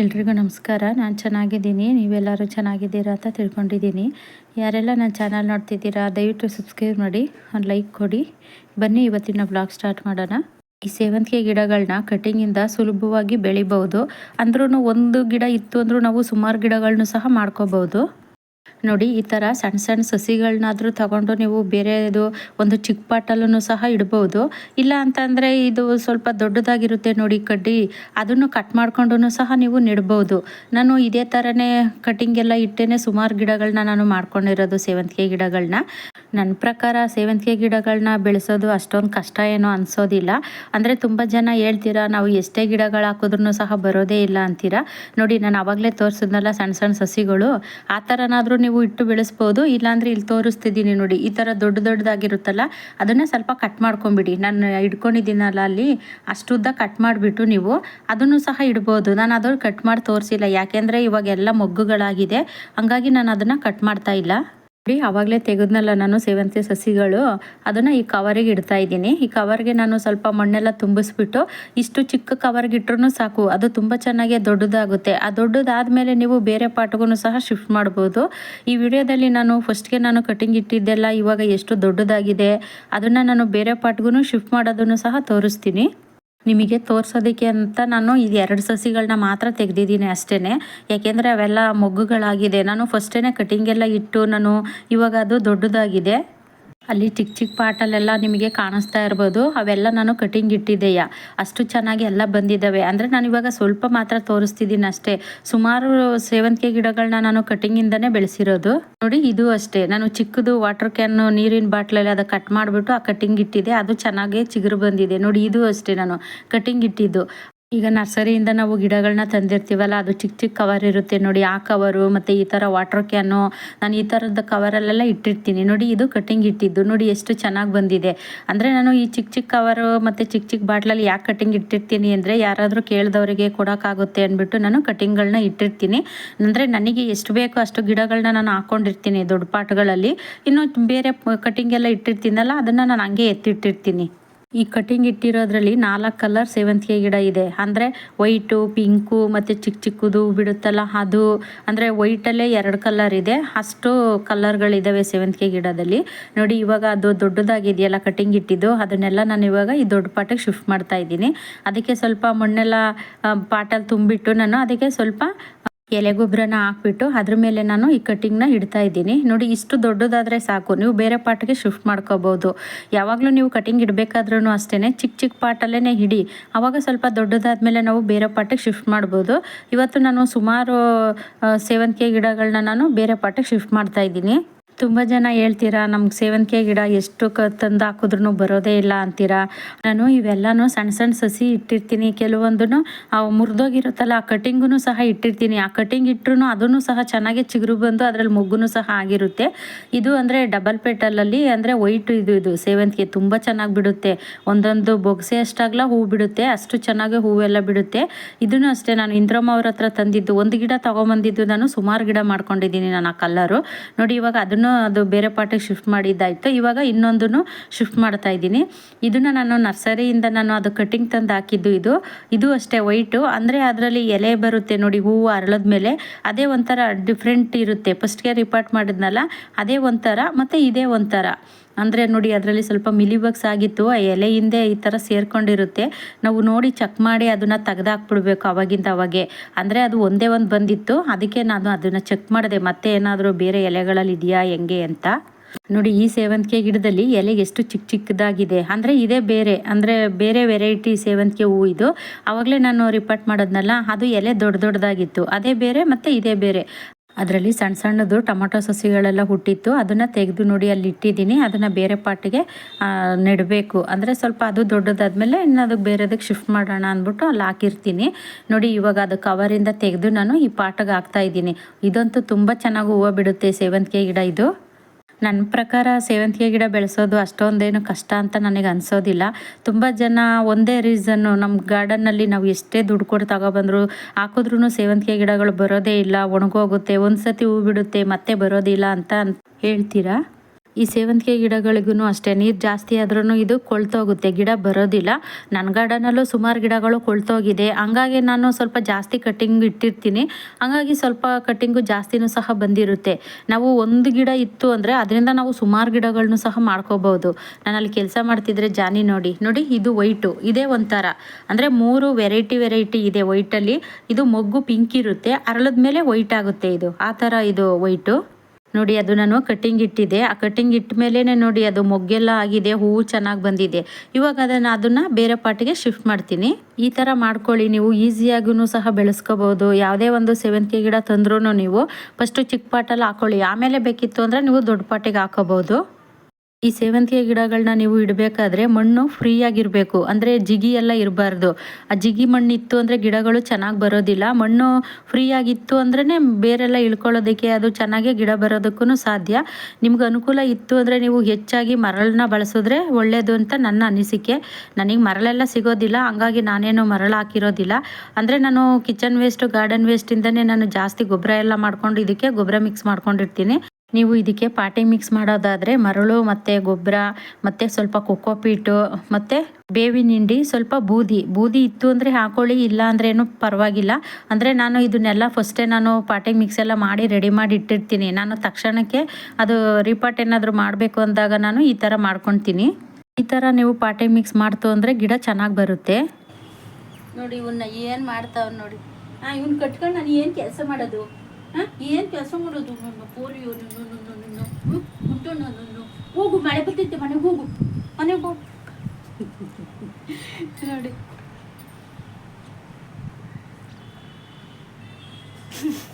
ಎಲ್ರಿಗೂ ನಮಸ್ಕಾರ. ನಾನು ಚೆನ್ನಾಗಿದ್ದೀನಿ. ನೀವೆಲ್ಲರೂ ಚೆನ್ನಾಗಿದ್ದೀರಾ ಅಂತ ತಿಳ್ಕೊಂಡಿದ್ದೀನಿ. ಯಾರೆಲ್ಲ ನನ್ನ ಚಾನಲ್ ನೋಡ್ತಿದ್ದೀರಾ, ದಯವಿಟ್ಟು ಸಬ್ಸ್ಕ್ರೈಬ್ ಮಾಡಿ, ಒಂದು ಲೈಕ್ ಕೊಡಿ. ಬನ್ನಿ ಇವತ್ತಿನ ಬ್ಲಾಗ್ ಸ್ಟಾರ್ಟ್ ಮಾಡೋಣ. ಈ ಸೇವಂತಿಗೆ ಗಿಡಗಳನ್ನ ಕಟಿಂಗಿಂದ ಸುಲಭವಾಗಿ ಬೆಳಿಬೋದು ಅಂದ್ರೂ ಒಂದು ಗಿಡ ಇತ್ತು ಅಂದರೂ ನಾವು ಸುಮಾರು ಗಿಡಗಳನ್ನೂ ಸಹ ಮಾಡ್ಕೋಬೋದು ನೋಡಿ, ಈ ಥರ ಸಣ್ಣ ಸಣ್ಣ ಸಸಿಗಳನ್ನಾದರೂ ತಗೊಂಡು ನೀವು ಬೇರೆದು ಒಂದು ಚಿಕ್ಕ ಪಾಟಲ್ಲೂ ಸಹ ಇಡ್ಬೋದು. ಇಲ್ಲ ಅಂತಂದರೆ ಇದು ಸ್ವಲ್ಪ ದೊಡ್ಡದಾಗಿರುತ್ತೆ ನೋಡಿ ಕಡ್ಡಿ, ಅದನ್ನು ಕಟ್ ಮಾಡ್ಕೊಂಡು ಸಹ ನೀವು ನೆಡ್ಬೋದು. ನಾನು ಇದೇ ಥರನೇ ಕಟಿಂಗ್ ಎಲ್ಲ ಇಟ್ಟೇ ಸುಮಾರು ಗಿಡಗಳನ್ನ ನಾನು ಮಾಡ್ಕೊಂಡಿರೋದು ಸೇವಂತಿಗೆ ಗಿಡಗಳನ್ನ ನನ್ನ ಪ್ರಕಾರ ಸೇವಂತಿಗೆ ಗಿಡಗಳನ್ನ ಬೆಳೆಸೋದು ಅಷ್ಟೊಂದು ಕಷ್ಟ ಏನೋ ಅನಿಸೋದಿಲ್ಲ. ಅಂದರೆ ತುಂಬ ಜನ ಹೇಳ್ತೀರಾ, ನಾವು ಎಷ್ಟೇ ಗಿಡಗಳು ಹಾಕಿದ್ರೂ ಸಹ ಬರೋದೇ ಇಲ್ಲ ಅಂತೀರಾ? ನೋಡಿ, ನಾನು ಆವಾಗಲೇ ತೋರಿಸಿದ್ನಲ್ಲ ಸಣ್ಣ ಸಣ್ಣ ಸಸಿಗಳು, ಆ ಥರನಾದರೂ ನೀವು ಇಟ್ಟು ಬೆಳೆಸ್ಬೋದು, ಇಲ್ಲಾಂದರೆ ಇಲ್ಲಿ ತೋರಿಸ್ತಿದ್ದೀನಿ ನೋಡಿ. ಈ ಥರ ದೊಡ್ಡ ದೊಡ್ಡದಾಗಿರುತ್ತಲ್ಲ, ಅದನ್ನೇ ಸ್ವಲ್ಪ ಕಟ್ ಮಾಡ್ಕೊಂಬಿಡಿ. ನಾನು ಇಟ್ಕೊಂಡಿದ್ದೀನಲ್ಲ ಅಲ್ಲಿ, ಅಷ್ಟುದ್ದ ಕಟ್ ಮಾಡಿಬಿಟ್ಟು ನೀವು ಅದನ್ನು ಸಹ ಇಡ್ಬೋದು. ನಾನು ಅದನ್ನು ಕಟ್ ಮಾಡಿ ತೋರಿಸಿಲ್ಲ. ಯಾಕೆಂದರೆ ಇವಾಗೆಲ್ಲ ಮೊಗ್ಗುಗಳಾಗಿದೆ. ಹಂಗಾಗಿ ನಾನು ಅದನ್ನು ಕಟ್ ಮಾಡ್ತಾ ಇಲ್ಲ. ನೋಡಿ ಅವಾಗಲೇ ತೆಗೆದ್ನಲ್ಲ ನಾನು ಸೇವಂತಿ ಸಸಿಗಳು, ಅದನ್ನು ಈ ಕವರಿಗೆ ಇಡ್ತಾ ಇದ್ದೀನಿ. ಈ ಕವರ್ಗೆ ನಾನು ಸ್ವಲ್ಪ ಮಣ್ಣೆಲ್ಲ ತುಂಬಿಸ್ಬಿಟ್ಟು ಇಷ್ಟು ಚಿಕ್ಕ ಕವರ್ಗೆ ಇಟ್ರೂ ಸಾಕು, ಅದು ತುಂಬ ಚೆನ್ನಾಗಿ ದೊಡ್ಡದಾಗುತ್ತೆ. ಆ ದೊಡ್ಡದಾದ್ಮೇಲೆ ನೀವು ಬೇರೆ ಪಾಟ್ಗೂ ಸಹ ಶಿಫ್ಟ್ ಮಾಡ್ಬೋದು. ಈ ವಿಡಿಯೋದಲ್ಲಿ ನಾನು ಫಸ್ಟ್ಗೆ ನಾನು ಕಟಿಂಗ್ ಇಟ್ಟಿದ್ದೆಲ್ಲ ಇವಾಗ ಎಷ್ಟು ದೊಡ್ಡದಾಗಿದೆ, ಅದನ್ನು ನಾನು ಬೇರೆ ಪಾಟ್ಗೂ ಶಿಫ್ಟ್ ಮಾಡೋದನ್ನು ಸಹ ತೋರಿಸ್ತೀನಿ. ನಿಮಗೆ ತೋರಿಸೋದಕ್ಕೆ ಅಂತ ನಾನು ಇದು ಎರಡು ಸಸಿಗಳನ್ನ ಮಾತ್ರ ತೆಗೆದಿದ್ದೀನಿ ಅಷ್ಟೇ ಯಾಕೆಂದರೆ ಅವೆಲ್ಲ ಮೊಗ್ಗುಗಳಾಗಿದೆ. ನಾನು ಫಸ್ಟೇ ಕಟಿಂಗೆಲ್ಲ ಇಟ್ಟು ನಾನು ಇವಾಗ ಅದು ದೊಡ್ಡದಾಗಿದೆ. ಅಲ್ಲಿ ಚಿಕ್ಕ ಚಿಕ್ಕ ಪಾಟಲ್ಲೆಲ್ಲ ನಿಮಗೆ ಕಾಣಿಸ್ತಾ ಇರ್ಬೋದು. ಅವೆಲ್ಲ ನಾನು ಕಟಿಂಗ್ ಇಟ್ಟಿದ್ದೆಯ. ಅಷ್ಟು ಚೆನ್ನಾಗಿ ಎಲ್ಲ ಬಂದಿದ್ದಾವೆ. ಅಂದರೆ ನಾನು ಇವಾಗ ಸ್ವಲ್ಪ ಮಾತ್ರ ತೋರಿಸ್ತಿದ್ದೀನಿ ಅಷ್ಟೇ. ಸುಮಾರು ಸೇವಂತಿಗೆ ಗಿಡಗಳನ್ನ ನಾನು ಕಟಿಂಗಿಂದನೇ ಬೆಳೆಸಿರೋದು. ನೋಡಿ, ಇದು ಅಷ್ಟೇ. ನಾನು ಚಿಕ್ಕದು ವಾಟರ್ ಕ್ಯಾನ್ ನೀರಿನ ಬಾಟ್ಲಲ್ಲಿ ಅದು ಕಟ್ ಮಾಡಿಬಿಟ್ಟು ಆ ಕಟಿಂಗ್ ಇಟ್ಟಿದ್ದೆ. ಅದು ಚೆನ್ನಾಗಿ ಚಿಗುರು ಬಂದಿದೆ. ನೋಡಿ, ಇದು ಅಷ್ಟೇ ನಾನು ಕಟಿಂಗ್ ಇಟ್ಟಿದ್ದು. ಈಗ ನರ್ಸರಿಯಿಂದ ನಾವು ಗಿಡಗಳನ್ನ ತಂದಿರ್ತೀವಲ್ಲ, ಅದು ಚಿಕ್ಕ ಚಿಕ್ಕ ಕವರ್ ಇರುತ್ತೆ ನೋಡಿ, ಆ ಕವರು ಮತ್ತು ಈ ಥರ ವಾಟರ್ ಕ್ಯಾನು ನಾನು ಈ ಥರದ ಕವರಲ್ಲೆಲ್ಲ ಇಟ್ಟಿರ್ತೀನಿ. ನೋಡಿ, ಇದು ಕಟಿಂಗ್ ಇಟ್ಟಿದ್ದು. ನೋಡಿ, ಎಷ್ಟು ಚೆನ್ನಾಗಿ ಬಂದಿದೆ. ಅಂದರೆ ನಾನು ಈ ಚಿಕ್ಕ ಚಿಕ್ಕ ಕವರು ಮತ್ತು ಚಿಕ್ಕ ಚಿಕ್ಕ ಬಾಟ್ಲಲ್ಲಿ ಯಾಕೆ ಕಟ್ಟಿಂಗ್ ಇಟ್ಟಿರ್ತೀನಿ ಅಂದರೆ, ಯಾರಾದರೂ ಕೇಳಿದವರಿಗೆ ಕೊಡೋಕ್ಕಾಗುತ್ತೆ ಅಂದ್ಬಿಟ್ಟು ನಾನು ಕಟ್ಟಿಂಗ್ಗಳನ್ನ ಇಟ್ಟಿರ್ತೀನಿ. ಅಂದರೆ ನನಗೆ ಎಷ್ಟು ಬೇಕೋ ಅಷ್ಟು ಗಿಡಗಳನ್ನ ನಾನು ಹಾಕ್ಕೊಂಡಿರ್ತೀನಿ ದೊಡ್ಡ ಪಾಟ್ಗಳಲ್ಲಿ. ಇನ್ನು ಬೇರೆ ಕಟ್ಟಿಂಗ್ ಎಲ್ಲ ಇಟ್ಟಿರ್ತೀನಲ್ಲ, ಅದನ್ನು ನಾನು ಹಂಗೆ ಎತ್ತಿಟ್ಟಿರ್ತೀನಿ. ಈ ಕಟಿಂಗ್ ಇಟ್ಟಿರೋದ್ರಲ್ಲಿ ನಾಲ್ಕು ಕಲರ್ ಸೇವಂತಿಗೆ ಗಿಡ ಇದೆ. ಅಂದರೆ ವೈಟು ಪಿಂಕು ಮತ್ತು ಚಿಕ್ಕ ಚಿಕ್ಕದು ಬಿಡುತ್ತಲ್ಲ, ಅದು ಅಂದರೆ ವೈಟಲ್ಲೇ ಎರಡು ಕಲರ್ ಇದೆ. ಅಷ್ಟು ಕಲರ್ಗಳಿದ್ದಾವೆ ಸೇವಂತಿಗೆ ಗಿಡದಲ್ಲಿ. ನೋಡಿ, ಇವಾಗ ಅದು ದೊಡ್ಡದಾಗಿದೆಯಲ್ಲ ಕಟಿಂಗ್ ಇಟ್ಟಿದ್ದು, ಅದನ್ನೆಲ್ಲ ನಾನು ಇವಾಗ ಈ ದೊಡ್ಡ ಪಾಟಿಗೆ ಶಿಫ್ಟ್ ಮಾಡ್ತಾ ಇದ್ದೀನಿ. ಅದಕ್ಕೆ ಸ್ವಲ್ಪ ಮಣ್ಣೆಲ್ಲ ಪಾಟಲ್ಲಿ ತುಂಬಿಟ್ಟು ನಾನು ಅದಕ್ಕೆ ಸ್ವಲ್ಪ ಎಲೆ ಗೊಬ್ಬರನ ಹಾಕ್ಬಿಟ್ಟು ಅದ್ರ ಮೇಲೆ ನಾನು ಈ ಕಟ್ಟಿಂಗ್ನ ಇಡ್ತಾ ಇದ್ದೀನಿ. ನೋಡಿ, ಇಷ್ಟು ದೊಡ್ಡದಾದರೆ ಸಾಕು. ನೀವು ಬೇರೆ ಪಾಟ್ಗೆ ಶಿಫ್ಟ್ ಮಾಡ್ಕೋಬೋದು. ಯಾವಾಗಲೂ ನೀವು ಕಟ್ಟಿಂಗ್ ಇಡಬೇಕಾದ್ರೂ ಅಷ್ಟೇ ಚಿಕ್ಕ ಚಿಕ್ಕ ಪಾಟಲ್ಲೇ ಹಿಡಿ. ಆವಾಗ ಸ್ವಲ್ಪ ದೊಡ್ಡದಾದ್ಮೇಲೆ ನಾವು ಬೇರೆ ಪಾಟಿಗೆ ಶಿಫ್ಟ್ ಮಾಡ್ಬೋದು. ಇವತ್ತು ನಾನು ಸುಮಾರು ಸೇವಂತಿಗೆ ಗಿಡಗಳನ್ನ ನಾನು ಬೇರೆ ಪಾಟಿಗೆ ಶಿಫ್ಟ್ ಮಾಡ್ತಾ ಇದ್ದೀನಿ. ತುಂಬ ಜನ ಹೇಳ್ತೀರಾ, ನಮ್ಗೆ ಸೇವಂತಿಗೆ ಗಿಡ ಎಷ್ಟು ಕ ತಂದು ಹಾಕಿದ್ರೂ ಬರೋದೇ ಇಲ್ಲ ಅಂತೀರಾ? ನಾನು ಇವೆಲ್ಲನೂ ಸಣ್ಣ ಸಣ್ಣ ಸಸಿ ಇಟ್ಟಿರ್ತೀನಿ ಕೆಲವೊಂದೂ ಮುರಿದೋಗಿರುತ್ತಲ್ಲ, ಆ ಕಟಿಂಗೂ ಸಹ ಇಟ್ಟಿರ್ತೀನಿ. ಆ ಕಟಿಂಗ್ ಇಟ್ಟರು ಅದನ್ನು ಸಹ ಚೆನ್ನಾಗಿ ಚಿಗುರು ಬಂದು ಅದರಲ್ಲಿ ಮೊಗ್ಗುನು ಸಹ ಆಗಿರುತ್ತೆ. ಇದು ಅಂದರೆ ಡಬಲ್ ಪೆಟಲಲ್ಲಿ ಅಂದರೆ ವೈಟ್ ಇದು ಇದು, ಸೇವಂತಿಗೆ ತುಂಬ ಚೆನ್ನಾಗಿ ಬಿಡುತ್ತೆ. ಒಂದೊಂದು ಬೊಗ್ಸೆ ಅಷ್ಟಾಗಲ ಹೂ ಬಿಡುತ್ತೆ, ಅಷ್ಟು ಚೆನ್ನಾಗಿ ಹೂವೆಲ್ಲ ಬಿಡುತ್ತೆ. ಇದನ್ನು ಅಷ್ಟೇ, ನಾನು ಇಂದ್ರಮ್ಮ ಅವ್ರ ಹತ್ರ ತಂದಿದ್ದು, ಒಂದು ಗಿಡ ತೊಗೊಂಬಂದಿದ್ದು ನಾನು ಸುಮಾರು ಗಿಡ ಮಾಡ್ಕೊಂಡಿದ್ದೀನಿ ನಾನು ಆ ಕಲ್ಲರು. ನೋಡಿ ಇವಾಗ ಅದನ್ನು ಅದು ಬೇರೆ ಪಾಟಿಗೆ ಶಿಫ್ಟ್ ಮಾಡಿದ್ದಾಯಿತು. ಇವಾಗ ಇನ್ನೊಂದನ್ನು ಶಿಫ್ಟ್ ಮಾಡ್ತಾ ಇದ್ದೀನಿ. ಇದನ್ನು ನಾನು ನರ್ಸರಿಯಿಂದ ನಾನು ಅದು ಕಟ್ಟಿಂಗ್ ತಂದು ಹಾಕಿದ್ದು ಇದು. ಇದು ಅಷ್ಟೇ ವೈಟು. ಅಂದರೆ ಅದರಲ್ಲಿ ಎಲೆ ಬರುತ್ತೆ ನೋಡಿ, ಹೂವು ಅರಳದ ಮೇಲೆ. ಅದೇ ಒಂಥರ ಡಿಫ್ರೆಂಟ್ ಇರುತ್ತೆ. ಫಸ್ಟ್ಗೆ ರಿಪಾರ್ಟ್ ಮಾಡಿದ್ನಲ್ಲ, ಅದೇ ಒಂಥರ, ಮತ್ತು ಇದೇ ಒಂಥರ. ಅಂದರೆ ನೋಡಿ, ಅದರಲ್ಲಿ ಸ್ವಲ್ಪ ಮಿಲಿಬಗ್ಸ್ ಆಗಿತ್ತು, ಆ ಎಲೆ ಹಿಂದೆ ಈ ಥರ ಸೇರ್ಕೊಂಡಿರುತ್ತೆ. ನಾವು ನೋಡಿ ಚೆಕ್ ಮಾಡಿ ಅದನ್ನು ತೆಗ್ದಾಕ್ಬಿಡ್ಬೇಕು ಅವಾಗಿಂದ ಅವಾಗೆ. ಅಂದರೆ ಅದು ಒಂದೇ ಒಂದು ಬಂದಿತ್ತು. ಅದಕ್ಕೆ ನಾನು ಅದನ್ನು ಚೆಕ್ ಮಾಡಿದೆ, ಮತ್ತೆ ಏನಾದರೂ ಬೇರೆ ಎಲೆಗಳಲ್ಲಿ ಇದೆಯಾ, ಹೆಂಗೆ ಅಂತ. ನೋಡಿ, ಈ ಸೇವಂತಿಗೆ ಗಿಡದಲ್ಲಿ ಎಲೆ ಎಷ್ಟು ಚಿಕ್ಕ ಚಿಕ್ಕದಾಗಿದೆ. ಅಂದರೆ ಇದೇ ಬೇರೆ, ಅಂದರೆ ಬೇರೆ ವೆರೈಟಿ ಸೇವಂತಿಗೆ ಹೂವು ಇದು. ಆವಾಗಲೇ ನಾನು ರಿಪೋರ್ಟ್ ಮಾಡೋದ್ನಲ್ಲ, ಅದು ಎಲೆ ದೊಡ್ಡ ದೊಡ್ಡದಾಗಿತ್ತು. ಅದೇ ಬೇರೆ ಮತ್ತು ಇದೇ ಬೇರೆ. ಅದರಲ್ಲಿ ಸಣ್ಣ ಸಣ್ಣದು ಟೊಮೊಟೊ ಸಸಿಗಳೆಲ್ಲ ಹುಟ್ಟಿತ್ತು. ಅದನ್ನು ತೆಗೆದು ನೋಡಿ ಅಲ್ಲಿ ಇಟ್ಟಿದ್ದೀನಿ. ಅದನ್ನು ಬೇರೆ ಪಾಟಿಗೆ ನೆಡಬೇಕು. ಅಂದರೆ ಸ್ವಲ್ಪ ಅದು ದೊಡ್ಡದಾದಮೇಲೆ ಇನ್ನು ಅದಕ್ಕೆ ಬೇರೆದಕ್ಕೆ ಶಿಫ್ಟ್ ಮಾಡೋಣ ಅಂದ್ಬಿಟ್ಟು ಅಲ್ಲಿ ಹಾಕಿರ್ತೀನಿ. ನೋಡಿ ಇವಾಗ ಅದು ಕವರಿಂದ ತೆಗೆದು ನಾನು ಈ ಪಾಟಿಗೆ ಹಾಕ್ತಾ ಇದ್ದೀನಿ. ಇದಂತೂ ತುಂಬ ಚೆನ್ನಾಗಿ ಹೂವು ಬಿಡುತ್ತೆ ಸೇವಂತಿಗೆ ಗಿಡ ಇದು. ನನ್ನ ಪ್ರಕಾರ ಸೇವಂತಿಗೆ ಗಿಡ ಬೆಳೆಸೋದು ಅಷ್ಟೊಂದೇನು ಕಷ್ಟ ಅಂತ ನನಗೆ ಅನಿಸೋದಿಲ್ಲ. ತುಂಬ ಜನ ಒಂದೇ ರೀಸನ್ನು ನಮ್ಮ ಗಾರ್ಡನ್ನಲ್ಲಿ ನಾವು ಎಷ್ಟೇ ದುಡ್ಡು ಕೊಟ್ಟು ತಗೊಬಂದ್ರು ಹಾಕಿದ್ರೂ ಸೇವಂತಿಗೆ ಗಿಡಗಳು ಬರೋದೇ ಇಲ್ಲ, ಒಣಗೋಗುತ್ತೆ ಒಂದು ಸತಿ ಹೂ ಬಿಡುತ್ತೆ, ಮತ್ತೆ ಬರೋದಿಲ್ಲ ಅಂತ ಹೇಳ್ತೀರಾ? ಈ ಸೇವಂತಿಗೆ ಗಿಡಗಳಿಗೂ ಅಷ್ಟೇ. ನೀರು ಜಾಸ್ತಿ ಆದ್ರೂ ಇದು ಕೊಳ್ತೋಗುತ್ತೆ. ಗಿಡ ಬರೋದಿಲ್ಲ. ನನ್ನ ಗಾರ್ಡನಲ್ಲೂ ಸುಮಾರು ಗಿಡಗಳು ಕೊಳ್ತೋಗಿದೆ. ಹಂಗಾಗಿ ನಾನು ಸ್ವಲ್ಪ ಜಾಸ್ತಿ ಕಟ್ಟಿಂಗ್ ಇಟ್ಟಿರ್ತೀನಿ. ಹಂಗಾಗಿ ಸ್ವಲ್ಪ ಕಟ್ಟಿಂಗು ಜಾಸ್ತಿನೂ ಸಹ ಬಂದಿರುತ್ತೆ. ನಾವು ಒಂದು ಗಿಡ ಇತ್ತು ಅಂದರೆ ಅದರಿಂದ ನಾವು ಸುಮಾರು ಗಿಡಗಳನ್ನು ಸಹ ಮಾಡ್ಕೋಬೋದು ನಾನು ಅಲ್ಲಿ ಕೆಲಸ ಮಾಡ್ತಿದ್ರೆ ಜಾನಿ ನೋಡಿ. ನೋಡಿ, ಇದು ವೈಟು. ಇದೇ ಒಂಥರ. ಅಂದರೆ ಮೂರು ವೆರೈಟಿ ವೆರೈಟಿ ಇದೆ ವೈಟಲ್ಲಿ. ಇದು ಮೊಗ್ಗು ಪಿಂಕ್ ಇರುತ್ತೆ. ಅರಳದ ಮೇಲೆ ವೈಟ್ ಆಗುತ್ತೆ ಇದು. ಆ ಥರ ಇದು ವೈಟು. ನೋಡಿ, ಅದು ನಾನು ಕಟ್ಟಿಂಗ್ ಇಟ್ಟಿದ್ದೆ. ಆ ಕಟ್ಟಿಂಗ್ ಇಟ್ಟ ಮೇಲೇ ನೋಡಿ, ಅದು ಮೊಗ್ಗೆಲ್ಲ ಆಗಿದೆ, ಹೂವು ಚೆನ್ನಾಗಿ ಬಂದಿದೆ. ಇವಾಗ ಅದನ್ನು ಅದನ್ನು ಬೇರೆ ಪಾಟಿಗೆ ಶಿಫ್ಟ್ ಮಾಡ್ತೀನಿ. ಈ ಥರ ಮಾಡ್ಕೊಳ್ಳಿ ನೀವು. ಈಸಿಯಾಗೂ ಸಹ ಬೆಳೆಸ್ಕೋಬೋದು. ಯಾವುದೇ ಒಂದು ಸೇವಂತಿಗೆ ಗಿಡ ತಂದ್ರೂ ನೀವು. ಫಸ್ಟು ಚಿಕ್ಕ ಪಾಟಲ್ಲಿ ಹಾಕೊಳ್ಳಿ. ಆಮೇಲೆ ಬೇಕಿತ್ತು ಅಂದರೆ ನೀವು ದೊಡ್ಡ ಪಾಟಿಗೆ ಹಾಕೋಬೋದು ಈ ಸೇವಂತಿಗೆ ಗಿಡಗಳನ್ನ ನೀವು ಇಡಬೇಕಾದ್ರೆ ಮಣ್ಣು ಫ್ರೀ ಆಗಿರಬೇಕು. ಅಂದರೆ ಜಿಗಿ ಎಲ್ಲ ಇರಬಾರ್ದು. ಆ ಜಿಗಿ ಮಣ್ಣು ಇತ್ತು ಅಂದರೆ ಗಿಡಗಳು ಚೆನ್ನಾಗಿ ಬರೋದಿಲ್ಲ. ಮಣ್ಣು ಫ್ರೀ ಆಗಿತ್ತು ಅಂದ್ರೇ ಬೇರೆಲ್ಲ ಇಳ್ಕೊಳ್ಳೋದಕ್ಕೆ ಅದು ಚೆನ್ನಾಗಿ ಗಿಡ ಬರೋದಕ್ಕೂ ಸಾಧ್ಯ. ನಿಮ್ಗೆ ಅನುಕೂಲ ಇತ್ತು ಅಂದರೆ ನೀವು ಹೆಚ್ಚಾಗಿ ಮರಳನ್ನ ಬಳಸಿದ್ರೆ ಒಳ್ಳೆಯದು ಅಂತ ನನ್ನ ಅನಿಸಿಕೆ. ನನಗೆ ಮರಳೆಲ್ಲ ಸಿಗೋದಿಲ್ಲ, ಹಂಗಾಗಿ ನಾನೇನು ಮರಳು ಹಾಕಿರೋದಿಲ್ಲ. ಅಂದರೆ ನಾನು ಕಿಚನ್ ವೇಸ್ಟು ಗಾರ್ಡನ್ ವೇಸ್ಟಿಂದನೇ ನಾನು ಜಾಸ್ತಿ ಗೊಬ್ಬರ ಎಲ್ಲ ಮಾಡ್ಕೊಂಡು ಇದಕ್ಕೆ ಗೊಬ್ಬರ ಮಿಕ್ಸ್ ಮಾಡ್ಕೊಂಡಿರ್ತೀನಿ. ನೀವು ಇದಕ್ಕೆ ಪಾಟಿ ಮಿಕ್ಸ್ ಮಾಡೋದಾದರೆ ಮರಳು, ಮತ್ತು ಗೊಬ್ಬರ, ಮತ್ತು ಸ್ವಲ್ಪ ಕೊಕ್ಕೋಪೀಟು ಮತ್ತು ಬೇವಿನ ಹಿಂಡಿ, ಸ್ವಲ್ಪ ಬೂದಿ. ಬೂದಿ ಇತ್ತು ಅಂದರೆ ಹಾಕೊಳ್ಳಿ, ಇಲ್ಲ ಅಂದ್ರೇನು ಪರವಾಗಿಲ್ಲ. ಅಂದರೆ ನಾನು ಇದನ್ನೆಲ್ಲ ಫಸ್ಟೇ ನಾನು ಪಾಟಿ ಮಿಕ್ಸ್ ಎಲ್ಲ ಮಾಡಿ ರೆಡಿ ಮಾಡಿ ಇಟ್ಟಿರ್ತೀನಿ. ನಾನು ತಕ್ಷಣಕ್ಕೆ ಅದು ರಿಪಾಟ್ ಏನಾದರೂ ಮಾಡಬೇಕು ಅಂದಾಗ ನಾನು ಈ ಥರ ಮಾಡ್ಕೊತೀನಿ. ಈ ಥರ ನೀವು ಪಾಟಿ ಮಿಕ್ಸ್ ಮಾಡ್ತು ಅಂದರೆ ಗಿಡ ಚೆನ್ನಾಗಿ ಬರುತ್ತೆ. ನೋಡಿ ಇವನ್ನ ಏನು ಮಾಡ್ತಾವ ನೋಡಿ. ಹಾಂ ಇವ್ನ ಕಟ್ಕೊಂಡು ನಾನು ಏನು ಕೆಲಸ ಮಾಡೋದು? ಏನು ಕೆಲಸ ಮಾಡೋದು? ನನ್ನ ಪೋಲಿಯೋ ಮುಟ್ಟು ನಾನು ಹೋಗು, ಮಳೆ ಬರ್ತೈತೆ ಮನೆಗೆ ಹೋಗು. ಮನೆಗೆ ಹೋಗು. ನೋಡಿ.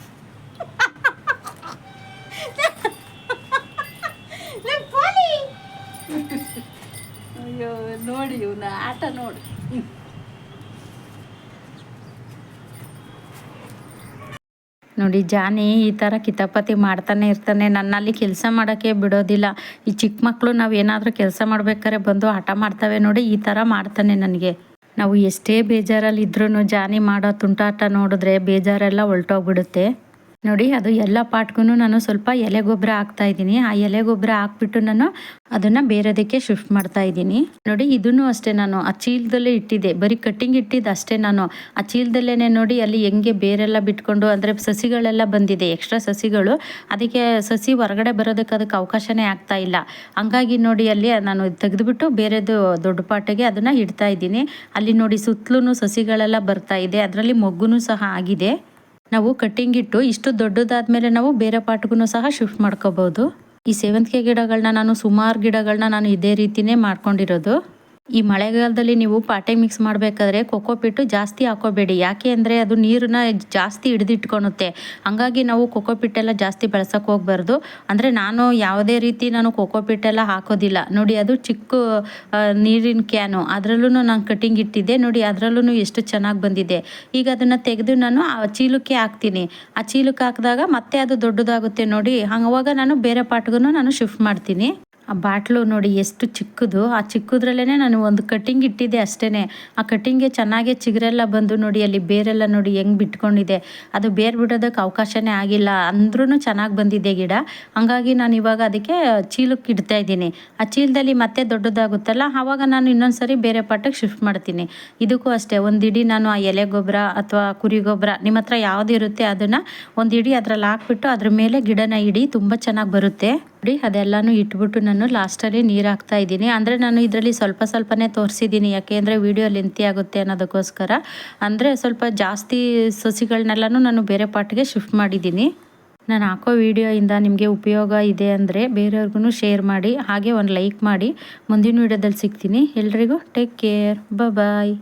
ಅಯ್ಯೋ, ನೋಡಿ ಇವನ ಆಟ ನೋಡಿ. ನೋಡಿ, ಜಾನಿ ಈ ಥರ ಕಿತಾಪತಿ ಮಾಡ್ತಾನೆ ಇರ್ತಾನೆ. ನನ್ನಲ್ಲಿ ಕೆಲಸ ಮಾಡೋಕ್ಕೆ ಬಿಡೋದಿಲ್ಲ. ಈ ಚಿಕ್ಕ ಮಕ್ಕಳು ನಾವು ಏನಾದರೂ ಕೆಲಸ ಮಾಡ್ಬೇಕಾದ್ರೆ ಬಂದು ಹಠ ಮಾಡ್ತವೆ ನೋಡಿ, ಈ ಥರ ಮಾಡ್ತಾನೆ ನನಗೆ. ನಾವು ಎಷ್ಟೇ ಬೇಜಾರಲ್ಲಿ ಇದ್ರೂ ಜಾನಿ ಮಾಡೋ ತುಂಟಾಟ ನೋಡಿದ್ರೆ ಬೇಜಾರೆಲ್ಲ ಹೊಲ್ಟೋಗ್ಬಿಡುತ್ತೆ. ನೋಡಿ, ಅದು ಎಲ್ಲ ಪಾಟ್ಗೂ ನಾನು ಸ್ವಲ್ಪ ಎಲೆ ಗೊಬ್ಬರ ಹಾಕ್ತಾ ಇದ್ದೀನಿ. ಆ ಎಲೆ ಗೊಬ್ಬರ ಹಾಕ್ಬಿಟ್ಟು ನಾನು ಅದನ್ನ ಬೇರೆದಕ್ಕೆ ಶಿಫ್ಟ್ ಮಾಡ್ತಾ ಇದ್ದೀನಿ. ನೋಡಿ, ಇದನ್ನು ಅಷ್ಟೇ ನಾನು ಆ ಚೀಲದಲ್ಲೇ ಇಟ್ಟಿದ್ದೆ. ಬರೀ ಕಟ್ಟಿಂಗ್ ಇಟ್ಟಿದ್ದು ಅಷ್ಟೇ ನಾನು. ಆ ಚೀಲದಲ್ಲೇ ನೋಡಿ, ಅಲ್ಲಿ ಹೆಂಗೆ ಬೇರೆಲ್ಲ ಬಿಟ್ಕೊಂಡು, ಅಂದರೆ ಸಸಿಗಳೆಲ್ಲ ಬಂದಿದೆ ಎಕ್ಸ್ಟ್ರಾ ಸಸಿಗಳು. ಅದಕ್ಕೆ ಸಸಿ ಹೊರಗಡೆ ಬರೋದಕ್ಕೆ ಅದಕ್ಕೆ ಅವಕಾಶನೇ ಆಗ್ತಾ ಇಲ್ಲ. ಹಂಗಾಗಿ ನೋಡಿ, ಅಲ್ಲಿ ನಾನು ತೆಗೆದುಬಿಟ್ಟು ಬೇರೆದು ದೊಡ್ಡ ಪಾಟಿಗೆ ಅದನ್ನು ಇಡ್ತಾ ಇದ್ದೀನಿ. ಅಲ್ಲಿ ನೋಡಿ ಸುತ್ತಲೂ ಸಸಿಗಳೆಲ್ಲ ಬರ್ತಾ ಇದೆ. ಅದರಲ್ಲಿ ಮೊಗ್ಗುನು ಸಹ ಆಗಿದೆ. ನಾವು ಕಟ್ಟಿಂಗ್ ಇಟ್ಟು ಇಷ್ಟು ದೊಡ್ಡದಾದ್ಮೇಲೆ ನಾವು ಬೇರೆ ಪಾಟ್ಗೂ ಸಹ ಶಿಫ್ಟ್ ಮಾಡ್ಕೋಬಹುದು ಈ ಸೇವಂತಿಗೆ ಗಿಡಗಳನ್ನ ನಾನು ಸುಮಾರು ಗಿಡಗಳನ್ನ ನಾನು ಇದೇ ರೀತಿನೇ ಮಾಡ್ಕೊಂಡಿರೋದು. ಈ ಮಳೆಗಾಲದಲ್ಲಿ ನೀವು ಪಾಟೆ ಮಿಕ್ಸ್ ಮಾಡಬೇಕಾದ್ರೆ ಕೊಕೋಪಿಟ್ಟು ಜಾಸ್ತಿ ಹಾಕೋಬೇಡಿ. ಯಾಕೆ ಅಂದರೆ ಅದು ನೀರನ್ನ ಜಾಸ್ತಿ ಹಿಡಿದಿಟ್ಕೊಳುತ್ತೆ ಹಾಗಾಗಿ ನಾವು ಕೊಕೋಪಿಟ್ಟೆಲ್ಲ ಜಾಸ್ತಿ ಬೆಳ್ಸೋಕೆ ಹೋಗ್ಬಾರ್ದು. ಅಂದರೆ ನಾನು ಯಾವುದೇ ರೀತಿ ನಾನು ಕೊಕೋಪಿಟ್ಟೆಲ್ಲ ಹಾಕೋದಿಲ್ಲ. ನೋಡಿ, ಅದು ಚಿಕ್ಕ ನೀರಿನ ಕ್ಯಾನು ಅದರಲ್ಲೂ ನಾನು ಕಟಿಂಗ್ ಇಟ್ಟಿದ್ದೆ. ನೋಡಿ ಅದರಲ್ಲೂ ಎಷ್ಟು ಚೆನ್ನಾಗಿ ಬಂದಿದೆ. ಈಗ ಅದನ್ನು ತೆಗೆದು ನಾನು ಆ ಚೀಲಕ್ಕೆ ಹಾಕ್ತೀನಿ. ಆ ಚೀಲಕ್ಕೆ ಹಾಕಿದಾಗ ಮತ್ತೆ ಅದು ದೊಡ್ಡದಾಗುತ್ತೆ ನೋಡಿ. ಹಂಗವಾಗ ನಾನು ಬೇರೆ ಪಾಟ್ಗೂ ನಾನು ಶಿಫ್ಟ್ ಮಾಡ್ತೀನಿ. ಆ ಬಾಟ್ಲು ನೋಡಿ ಎಷ್ಟು ಚಿಕ್ಕದು. ಆ ಚಿಕ್ಕದ್ರಲ್ಲೇ ನಾನು ಒಂದು ಕಟ್ಟಿಂಗ್ ಇಟ್ಟಿದ್ದೆ ಅಷ್ಟೇ ಆ ಕಟ್ಟಿಂಗ್ಗೆ ಚೆನ್ನಾಗೆ ಚಿಗುರೆಲ್ಲ ಬಂದು ನೋಡಿ, ಅಲ್ಲಿ ಬೇರೆಲ್ಲ ನೋಡಿ ಹೆಂಗೆ ಬಿಟ್ಕೊಂಡಿದೆ. ಅದು ಬೇರೆ ಬಿಡೋದಕ್ಕೆ ಅವಕಾಶನೇ ಆಗಿಲ್ಲ. ಅಂದ್ರೂ ಚೆನ್ನಾಗಿ ಬಂದಿದೆ ಗಿಡ. ಹಾಗಾಗಿ ನಾನು ಇವಾಗ ಅದಕ್ಕೆ ಚೀಲಕ್ಕೆ ಇಡ್ತಾ ಇದ್ದೀನಿ. ಆ ಚೀಲದಲ್ಲಿ ಮತ್ತೆ ದೊಡ್ಡದಾಗುತ್ತಲ್ಲ, ಆವಾಗ ನಾನು ಇನ್ನೊಂದು ಸರಿ ಬೇರೆ ಪಾಠಕ್ಕೆ ಶಿಫ್ಟ್ ಮಾಡ್ತೀನಿ. ಇದಕ್ಕೂ ಅಷ್ಟೇ, ಒಂದು ಇಡೀ ನಾನು ಆ ಎಲೆ ಗೊಬ್ಬರ ಅಥವಾ ಕುರಿ ಗೊಬ್ಬರ, ನಿಮ್ಮ ಹತ್ರ ಯಾವುದಿರುತ್ತೆ ಅದನ್ನು ಒಂದು ಇಡೀ ಅದರಲ್ಲಿ ಹಾಕ್ಬಿಟ್ಟು ಅದ್ರ ಮೇಲೆ ಗಿಡನ ಇಡಿ, ತುಂಬ ಚೆನ್ನಾಗಿ ಬರುತ್ತೆ. ನೋಡಿ ಅದೆಲ್ಲನೂ ಇಟ್ಬಿಟ್ಟು ನಾನು ಲಾಸ್ಟಲ್ಲಿ ನೀರು ಹಾಕ್ತಾ ಇದ್ದೀನಿ. ಅಂದರೆ ನಾನು ಇದರಲ್ಲಿ ಸ್ವಲ್ಪ ಸ್ವಲ್ಪನೇ ತೋರಿಸಿದ್ದೀನಿ. ಯಾಕೆ ಅಂದರೆ ವಿಡಿಯೋ ಲೆಂತಿ ಆಗುತ್ತೆ ಅನ್ನೋದಕ್ಕೋಸ್ಕರ. ಅಂದರೆ ಸ್ವಲ್ಪ ಜಾಸ್ತಿ ಸಸಿಗಳನ್ನೆಲ್ಲನೂ ನಾನು ಬೇರೆ ಪಾರ್ಟಿಗೆ ಶಿಫ್ಟ್ ಮಾಡಿದ್ದೀನಿ. ನಾನು ಹಾಕೋ ವಿಡಿಯೋಯಿಂದ ನಿಮಗೆ ಉಪಯೋಗ ಇದೆ ಅಂದರೆ ಬೇರೆಯವ್ರಿಗೂ ಶೇರ್ ಮಾಡಿ, ಹಾಗೆ ಒಂದು ಲೈಕ್ ಮಾಡಿ. ಮುಂದಿನ ವಿಡಿಯೋದಲ್ಲಿ ಸಿಗ್ತೀನಿ. ಎಲ್ರಿಗೂ ಟೇಕ್ ಕೇರ್. ಬಾಯ್